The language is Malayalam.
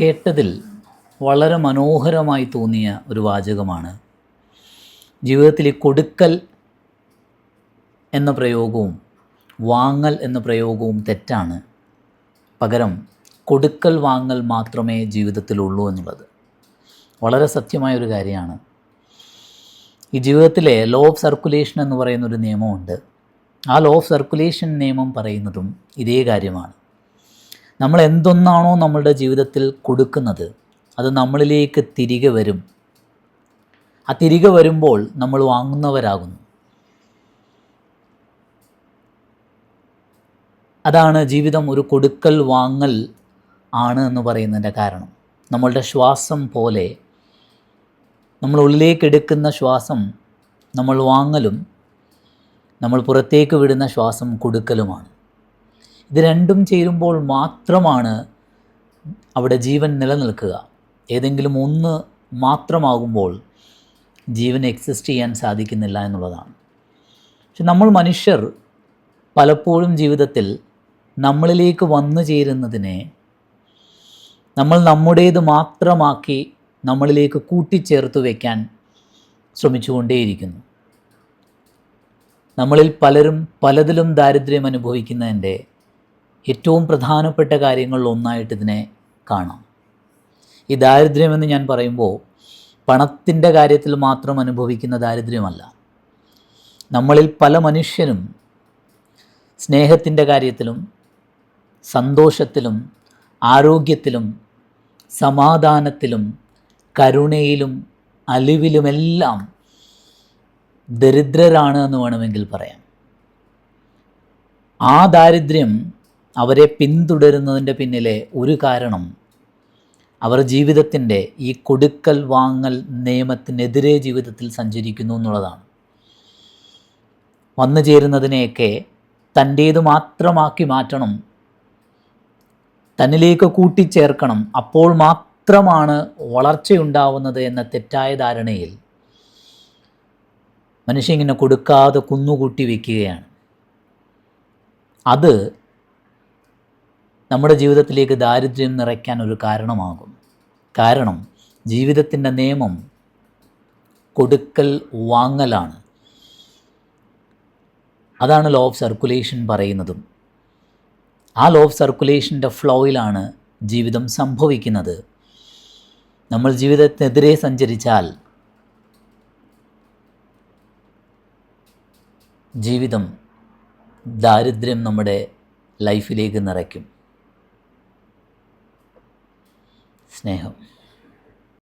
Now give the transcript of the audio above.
കേട്ടതിൽ വളരെ മനോഹരമായി തോന്നിയ ഒരു വാചകമാണ്. ജീവിതത്തിൽ ഈ കൊടുക്കൽ എന്ന പ്രയോഗവും വാങ്ങൽ എന്ന പ്രയോഗവും തെറ്റാണ്. പകരം കൊടുക്കൽ വാങ്ങൽ മാത്രമേ ജീവിതത്തിലുള്ളൂ എന്നുള്ളത് വളരെ സത്യമായൊരു കാര്യമാണ്. ഈ ജീവിതത്തിലെ ലോ ഓഫ് സർക്കുലേഷൻ എന്ന് പറയുന്നൊരു നിയമമുണ്ട്. ആ ലോ ഓഫ് സർക്കുലേഷൻ നിയമം പറയുന്നതും ഇതേ കാര്യമാണ്. നമ്മൾ എന്തൊന്നാണോ നമ്മളുടെ ജീവിതത്തിൽ കൊടുക്കുന്നത് അത് നമ്മളിലേക്ക് തിരികെ വരും. ആ തിരികെ വരുമ്പോൾ നമ്മൾ വാങ്ങുന്നവരാകുന്നു. അതാണ് ജീവിതം ഒരു കൊടുക്കൽ വാങ്ങൽ ആണ് എന്ന് പറയുന്നതിന്റെ കാരണം. നമ്മളുടെ ശ്വാസം പോലെ നമ്മൾ ഉള്ളിലേക്ക് എടുക്കുന്ന ശ്വാസം നമ്മൾ വാങ്ങലും നമ്മൾ പുറത്തേക്ക് വിടുന്ന ശ്വാസം കൊടുക്കലുമാണ്. ഇത് രണ്ടും ചേരുമ്പോൾ മാത്രമാണ് അവിടെ ജീവൻ നിലനിൽക്കുക. ഏതെങ്കിലും ഒന്ന് മാത്രമാകുമ്പോൾ ജീവൻ എക്സിസ്റ്റ് ചെയ്യാൻ സാധിക്കുന്നില്ല എന്നുള്ളതാണ്. പക്ഷെ നമ്മൾ മനുഷ്യർ പലപ്പോഴും ജീവിതത്തിൽ നമ്മളിലേക്ക് വന്നു ചേരുന്നതിനെ നമ്മൾ നമ്മുടേത് മാത്രമാക്കി നമ്മളിലേക്ക് കൂട്ടിച്ചേർത്ത് വയ്ക്കാൻ ശ്രമിച്ചുകൊണ്ടേയിരിക്കുന്നു. നമ്മളിൽ പലരും പലതിലും ദാരിദ്ര്യം അനുഭവിക്കുന്നതിന്റെ ഏറ്റവും പ്രധാനപ്പെട്ട കാര്യങ്ങളിൽ ഒന്നായിട്ട് ഇതിനെ കാണാം. ഈ ദാരിദ്ര്യമെന്ന് ഞാൻ പറയുമ്പോൾ പണത്തിന്റെ കാര്യത്തിൽ മാത്രം അനുഭവിക്കുന്ന ദാരിദ്ര്യമല്ല. നമ്മളിൽ പല മനുഷ്യരും സ്നേഹത്തിന്റെ കാര്യത്തിലും സന്തോഷത്തിലും ആരോഗ്യത്തിലും സമാധാനത്തിലും കരുണയിലും അലിവിലുമെല്ലാം ദരിദ്രരാണ് എന്ന് വേണമെങ്കിൽ പറയാം. ആ ദാരിദ്ര്യം അവരെ പിന്തുടരുന്നതിന്റെ പിന്നിലെ ഒരു കാരണം അവർ ജീവിതത്തിന്റെ ഈ കൊടുക്കൽ വാങ്ങൽ നിയമത്തിനെതിരെ ജീവിതത്തിൽ സഞ്ചരിക്കുന്നു എന്നുള്ളതാണ്. വന്നു ചേരുന്നതിനെയൊക്കെ തന്റേത് മാത്രമാക്കി മാറ്റണം തന്നിലേക്ക് കൂട്ടിച്ചേർക്കണം അപ്പോൾ മാത്രമാണ് വളർച്ചയുണ്ടാവുന്നത് എന്ന തെറ്റായ ധാരണയിൽ മനുഷ്യ ഇങ്ങനെ കൊടുക്കാതെ കുന്നുകൂട്ടി വയ്ക്കുകയാണ്. അത് നമ്മുടെ ജീവിതത്തിലേക്ക് ദാരിദ്ര്യം നിറയ്ക്കാൻ ഒരു കാരണമാകും. കാരണം ജീവിതത്തിന്റെ നിയമം കൊടുക്കൽ വാങ്ങലാണ്. അതാണ് ലോ ഓഫ് സർക്കുലേഷൻ പറയുന്നതും. ആ ലോ ഓഫ് സർക്കുലേഷന്റെ ഫ്ലോയിലാണ് ജീവിതം സംഭവിക്കുന്നത്. നമ്മൾ ജീവിതത്തിനെതിരെ സഞ്ചരിച്ചാൽ ജീവിതം ദാരിദ്ര്യം നമ്മുടെ ലൈഫിലേക്ക് നിറയ്ക്കും. സ്നേഹം